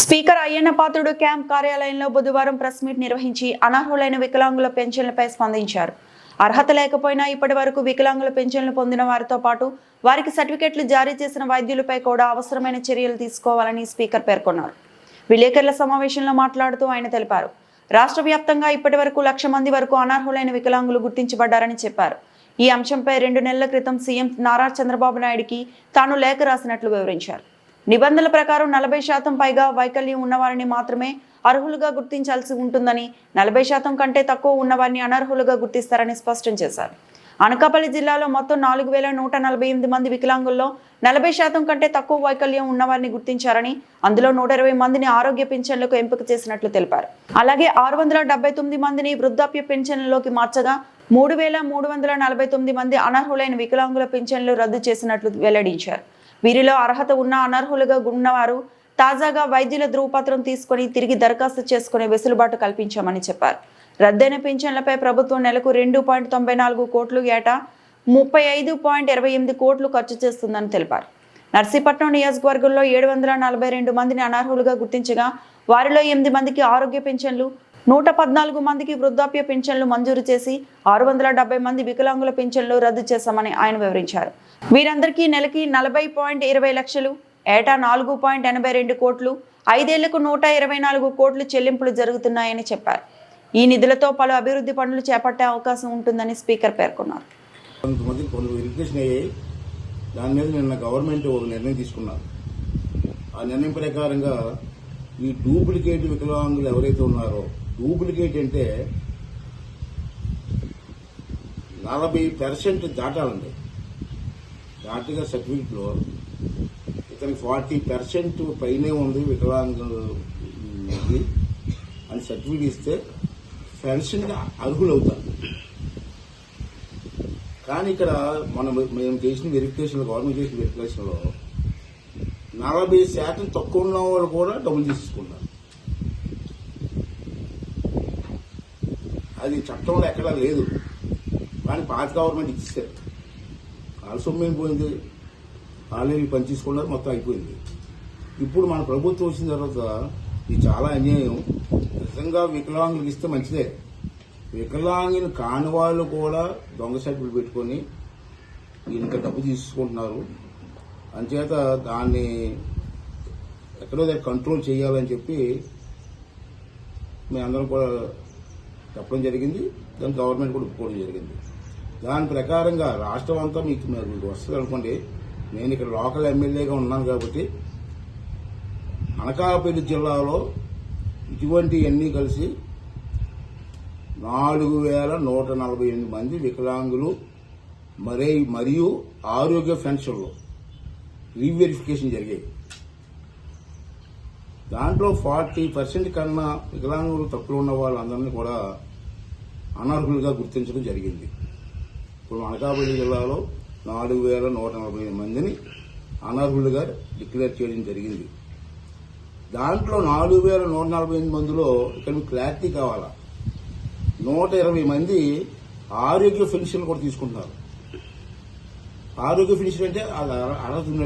Speaker Ayyanna Patrudu camp కార్యాలయంలో బుధవారం press meet నిర్వహించి అనర్హులైన వికలాంగుల పెన్షన్లపై స్పందించారు. అర్హత లేకపోయినా ఇప్పటి వరకు వికలాంగుల పెన్షన్లు పొందిన వారితో పాటు వారికి సర్టిఫికెట్లు జారీ చేసిన వైద్యులపై కూడా అవసరమైన చర్యలు తీసుకోవాలని స్పీకర్ పేర్కొన్నారు. విలేకరుల సమావేశంలో మాట్లాడుతూ ఆయన తెలిపారు. రాష్ట్ర వ్యాప్తంగా ఇప్పటి వరకు లక్ష మంది వరకు అనర్హులైన వికలాంగులు గుర్తించబడ్డారని చెప్పారు. ఈ అంశంపై రెండు నెలల క్రితం సీఎం నారా చంద్రబాబు నాయుడికి తాను లేఖ రాసినట్లు వివరించారు. నిబంధనల ప్రకారం నలభై శాతం పైగా వైకల్యం ఉన్నవారిని మాత్రమే అర్హులుగా గుర్తించాల్సి ఉంటుందని నలభై శాతం కంటే తక్కువ ఉన్నవారిని అనర్హులుగా గుర్తిస్తారని స్పష్టం చేశారు. అనకాపల్లి జిల్లాలో మొత్తం నాలుగు వేల నూట నలభై ఎనిమిది మంది వికలాంగుల్లో నలభై శాతం కంటే తక్కువ వైకల్యం ఉన్నవారిని గుర్తించారని అందులో నూట ఇరవై మందిని ఆరోగ్య పెన్షన్లకు ఎంపిక చేసినట్లు తెలిపారు. అలాగే ఆరు వందల డెబ్బై తొమ్మిది మందిని వృద్ధాప్య పెన్షన్లలోకి మార్చగా మూడు వేల మూడు వందల నలభై తొమ్మిది మంది అనర్హులైన వికలాంగుల పెన్షన్లు రద్దు చేసినట్లు వెల్లడించారు. వీరిలో అర్హత ఉన్న అనర్హులుగా ఉన్నవారు తాజాగా వైద్యుల ధృవపత్రం తీసుకొని తిరిగి దరఖాస్తు చేసుకునే వెసులుబాటు కల్పించామని చెప్పారు. రద్దైన పింఛన్లపై ప్రభుత్వం నెలకు రెండు పాయింట్ తొంభై నాలుగు కోట్లు ఏటా ముప్పై ఐదు పాయింట్ ఇరవై ఎనిమిది కోట్లు ఖర్చు చేస్తుందని తెలిపారు. నర్సీపట్నం నియోజకవర్గంలో ఏడు వందల నలభై రెండు మందిని అనర్హులుగా గుర్తించగా వారిలో ఎనిమిది మందికి ఆరోగ్య పింఛన్లు నూట పద్నాలుగు మందికి వృద్ధాప్య పింఛన్లు మంజూరు చేసి ఆరు వందల డెబ్బై మంది వికలాంగుల పింఛన్లు రద్దు చేశామని ఆయన వివరించారు. వీరందరికీ నెలకి నలభై పాయింట్ ఇరవై లక్షలు ఏటా నాలుగు పాయింట్ ఎనభై రెండు కోట్లు ఐదేళ్ళకు నూట ఇరవై నాలుగు కోట్లు చెల్లింపులు జరుగుతున్నాయని చెప్పారు. ఈ నిధులతో పలు అభివృద్ధి పనులు చేపట్టే అవకాశం ఉంటుందని స్పీకర్ పేర్కొన్నారు. దాని మీద నిన్న గవర్నమెంట్ ఒక నిర్ణయం తీసుకున్నారు. ఆ నిర్ణయం ప్రకారంగా ఈ డూప్లికేట్ వికలాంగులు ఎవరైతే ఉన్నారో డూప్లికేట్ అంటే నలభై పర్సెంట్ దాటాలండి. దాటిగా సర్టిఫికెట్లో ఇతను ఫార్టీ పర్సెంట్ పైనే ఉంది వికలాంగులు అని సర్టిఫికెట్ ఇస్తే పెన్షన్కి అర్హులవుతారు. కానీ ఇక్కడ మనం మేము చేసిన వెరిఫికేషన్ గవర్నమెంట్ చేసిన వెరిఫికేషన్లో నలభై శాతం తక్కువ ఉన్న వాళ్ళు కూడా డబ్బులు తీసుకున్నారు అది చట్టంలో ఎక్కడా లేదు. కానీ పాత గవర్నమెంట్ ఇచ్చేసారు వాళ్ళ సొమ్ము ఏం పోయింది? ఆల్రెడీ పని తీసుకున్నారు మొత్తం అయిపోయింది. ఇప్పుడు మన ప్రభుత్వం వచ్చిన తర్వాత ఇది చాలా అన్యాయం. నిజంగా వికలాంగులకు ఇస్తే మంచిదే. వికలాంగిని కాని వాళ్ళు కూడా దొంగ సర్టిఫికెట్ పెట్టుకొని ఇంకా డబ్బు తీసుకుంటున్నారు. అంచేత దాన్ని ఎక్కడో దగ్గర కంట్రోల్ చేయాలని చెప్పి మేమందరం కూడా చెప్పడం జరిగింది. దాని గవర్నమెంట్ కూడా ఒప్పుకోవడం జరిగింది. దాని ప్రకారంగా రాష్ట్రం అంతా మీకు మీకు వస్తుంది అనుకోండి. నేను ఇక్కడ లోకల్ ఎమ్మెల్యేగా ఉన్నాను కాబట్టి అనకాపల్లి జిల్లాలో ఇటువంటి అన్నీ కలిసి నాలుగు వేల నూట నలభై ఎనిమిది మంది వికలాంగులు మరే మరియు ఆరోగ్య పెన్షన్లు రీవెరిఫికేషన్ జరిగాయి. దాంట్లో ఫార్టీ పర్సెంట్ కన్నా వికలాంగులు తక్కువ ఉన్న వాళ్ళందరినీ కూడా అనర్హులుగా గుర్తించడం జరిగింది. ఇప్పుడు అనకాపల్లి జిల్లాలో నాలుగు వేల నూట నలభై మందిని అనర్హులుగా డిక్లేర్ చేయడం జరిగింది. దాంట్లో నాలుగు వేల నూట నలభై ఎనిమిది మందిలో ఇక్కడ మీకు క్లారిటీ కావాలా? నూట ఇరవై మంది ఆరోగ్య పెన్షన్ కూడా తీసుకుంటున్నారు. ఆరోగ్య పెన్షన్ అంటే అది అర్హత